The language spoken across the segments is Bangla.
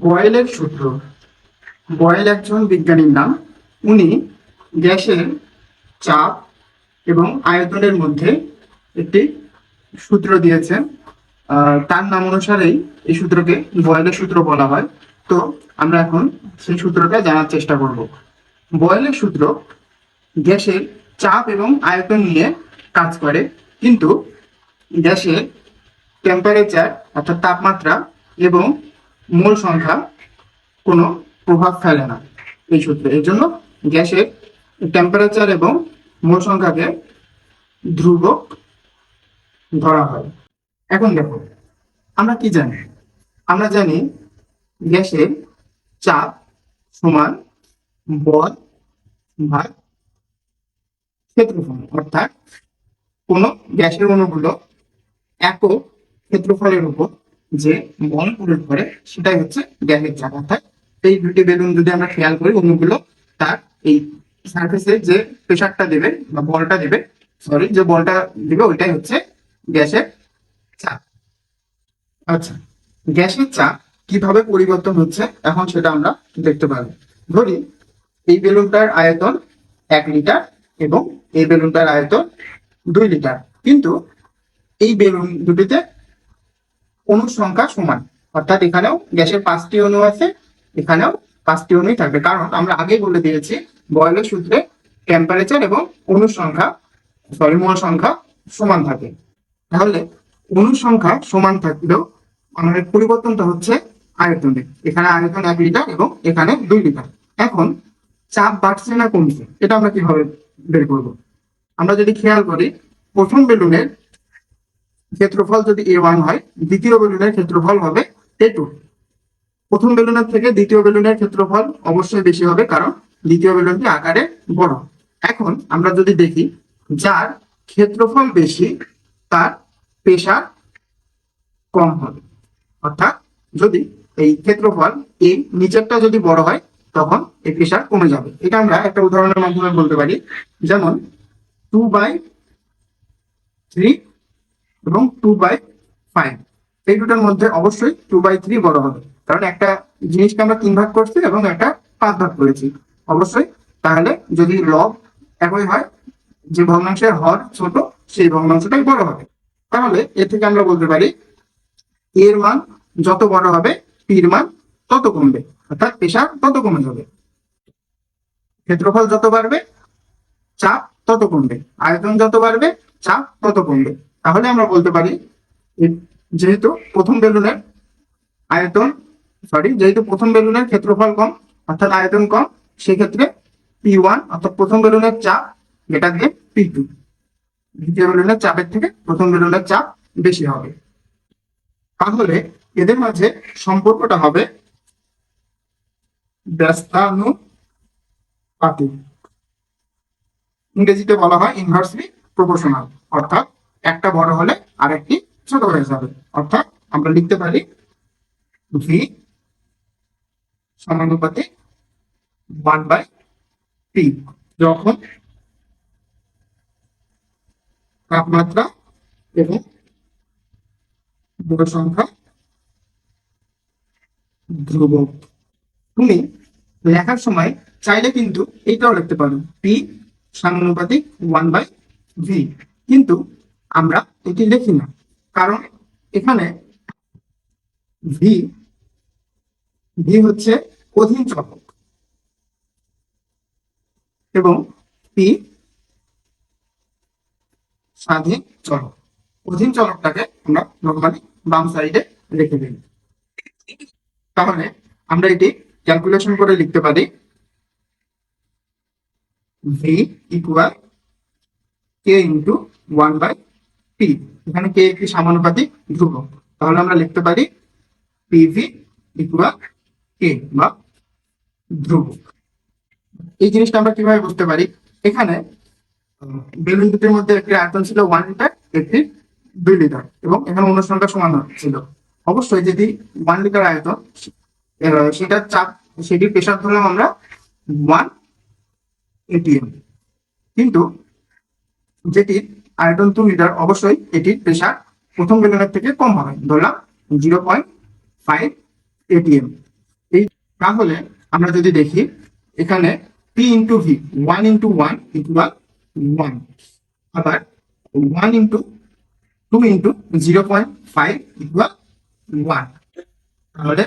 বয়েলের সূত্র। বয়েল একজন বিজ্ঞানীর নাম। উনি গ্যাসের চাপ এবং আয়তনের মধ্যে একটি সূত্র দিয়েছেন। তার নাম অনুসারেই এই সূত্রকে বয়েলের সূত্র বলা হয়। তো আমরা এখন সেই সূত্রটা জানার চেষ্টা করব। বয়েলের সূত্র গ্যাসের চাপ এবং আয়তন নিয়ে কাজ করে। কিন্তু গ্যাসের টেম্পারেচার অর্থাৎ তাপমাত্রা এবং মোল সংখ্যা কোনো প্রভাব ফেলে না এই সূত্রে। এর জন্য গ্যাসের টেম্পারেচার এবং মোল সংখ্যাকে ধ্রুবক ধরা হয়। এখন দেখো, আমরা কি জানি? আমরা জানি গ্যাসের চাপ সমান বল ভাগ ক্ষেত্রফল, অর্থাৎ কোনো গ্যাসের অণুগুলো একক ক্ষেত্রফলের উপর যে বল প্রয়োগ করে সেটাই হচ্ছে গ্যাসের চাপ অর্থাৎ এই দুটি বেলুন যদি আমরা খেয়াল করি অণুগুলো তার এই সার্ফেসে যে প্রেশারটা দেবে বা বলটা দেবে সরি যে বলটা দেবে, ওইটাই হচ্ছে গ্যাসের চাপ। আচ্ছা গ্যাসের চাপ কীভাবে পরিবর্তন হচ্ছে এখন সেটা আমরা দেখতে পাবো ধরি, এই বেলুনটার আয়তন এক লিটার এবং এই বেলুনটার আয়তন দুই লিটার। কিন্তু এই বেলুন দুটিতে অণুর সংখ্যা সমান। অর্থাৎ এখানেও গ্যাসের পাঁচটি অণু আছে, এখানেও পাঁচটি অণুই থাকবে। কারণ আমরা আগেই বলে দিয়েছি, বয়লের সূত্রে টেম্পারেচার এবং অণুর সংখ্যা সরি মোল সংখ্যা সমান থাকে। তাহলে অণুর সংখ্যা সমান থাকলেও আমাদের পরিবর্তনটা হচ্ছে আয়তনে। এখানে আয়তন এক লিটার এবং এখানে দুই লিটার এখন চাপ বাড়ছে না কমছে, এটা আমরা কীভাবে বের করব? আমরা যদি খেয়াল করি, প্রথম বেলুনের ক্ষেত্রফল যদি এ ওয়ান হয়, দ্বিতীয় বেলুনের ক্ষেত্রফল হবে এ টু প্রথম বেলুনের থেকে দ্বিতীয় বেলুনের ক্ষেত্রফল অবশ্যই বেশি হবে কারণ দ্বিতীয় বেলুনটি আকারে বড়। এখন আমরা যদি দেখি, যার ক্ষেত্রফল বেশি, তার প্রেশার কম হবে। অর্থাৎ যদি এই ক্ষেত্রফল এই নিচেরটা যদি বড় হয়, তখন এই প্রেশার কমে যাবে। এটা আমরা একটা উদাহরণের মাধ্যমে বলতে পারি। যেমন টু বাই থ্রি এবং টু বাই ফাইভ এই দুটোর মধ্যে অবশ্যই টু বাই থ্রি বড় হবে। কারণ একটা জিনিসকে আমরা তিন ভাগ করছি এবং একটা পাঁচ ভাগ করেছি। অবশ্যই, তাহলে যদি লব একই হয়, যে ভগ্নাংশের হর ছোট, সেই ভগ্নাংশটাই বড় হবে। তাহলে এর থেকে আমরা বলতে পারি, এর মান যত বড় হবে, পির মান তত কমবে। অর্থাৎ পেশা তত কমে যাবে। ক্ষেত্রফল যত বাড়বে, চাপ তত কমবে। আয়তন যত বাড়বে, চাপ তত কমবে। তাহলে আমরা বলতে পারি যেহেতু প্রথম বেলুনের আয়তন সরি যেহেতু প্রথম বেলুনের ক্ষেত্রফল কম, অর্থাৎ আয়তন কম, সেক্ষেত্রে পি ওয়ান অর্থাৎ প্রথম বেলুনের চাপ এটা দিয়ে পি টু দ্বিতীয় বেলুনের চাপের থেকে প্রথম বেলুনের চাপ বেশি হবে। তাহলে এদের মাঝে সম্পর্কটা হবে ব্যস্তানুপাতিক। ইংরেজিতে বলা হয় ইনভার্সলি প্রপোর্শনাল অর্থাৎ একটা বড় হলে আরেকটি ছোট হয়ে যাবে। অর্থাৎ আমরা লিখতে পারি ভি সমানুপাতিক ওয়ান বাই পি যখন তাপমাত্রা এবং মোট সংখ্যা ধ্রুবক। তুমি লেখার সময় চাইলে কিন্তু এইটাও লিখতে পারো। পি সমানুপাতিক ওয়ান বাই ভি কিন্তু আমরা এটি লিখি না। কারণ এখানে ভি ভি হচ্ছে অধীন চলক এবং পি স্বাধীন চলক। অধীন চলকটাকে আমরা নর্মালি বাম সাইডে রেখে দিই। তাহলে আমরা এটি ক্যালকুলেশন করে লিখতে পারি V equal K into one by P এখানে কে একটি সমানুপাতিক ধ্রুবক তাহলে আমরা লিখতে পারি পিভি ইকুয়াল কে বা ধ্রুবক এই জিনিসটা আমরা কীভাবে বুঝতে পারি? এখানে বেলুন দুটির মধ্যে একটি আয়তন ছিল ওয়ান লিটার একটি দুই লিটার এবং এখানে অনুসংখ্যা সমান ছিল। অবশ্যই যদি ওয়ান লিটার আয়তন সেটার চাপ, সেটির প্রেশার ধরলাম আমরা ওয়ান এটিএম কিন্তু যেটির আয়তন টু লিটার, অবশ্যই এটির প্রেশার প্রথম বেলুনের থেকে কম হবে। ধরলাম জিরো পয়েন্ট ফাইভ এটিএম তাহলে আমরা যদি দেখি, এখানে P into V one into one equal one আবার one into two into zero point five one তাহলে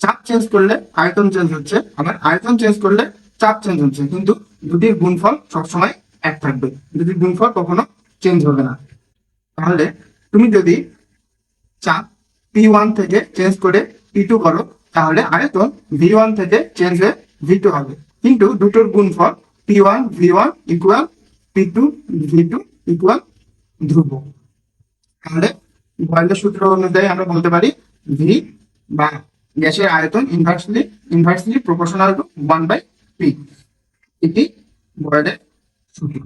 চাপ চেঞ্জ করলে আয়তন চেঞ্জ হচ্ছে, আবার আয়তন চেঞ্জ করলে চাপ চেঞ্জ হচ্ছে। কিন্তু দুটির গুণফল সবসময় এক থাকবে। দুটির গুণফল কখনো চেঞ্জ হবে না। তাহলে তুমি যদি চাপ পি ওয়ান থেকে চেঞ্জ করে পি টু করো, তাহলে আয়তন ভি ওয়ান থেকে চেঞ্জ হয়ে ভি টু হবে। কিন্তু দুটোর গুণফল P one V one equal P two V two equal ধ্রুব। তাহলে বয়েলের সূত্র অনুযায়ী আমরা বলতে পারি ভি বা গ্যাসের আয়তন inversely inversely proportional to one by P এটি বয়েলের সূত্র।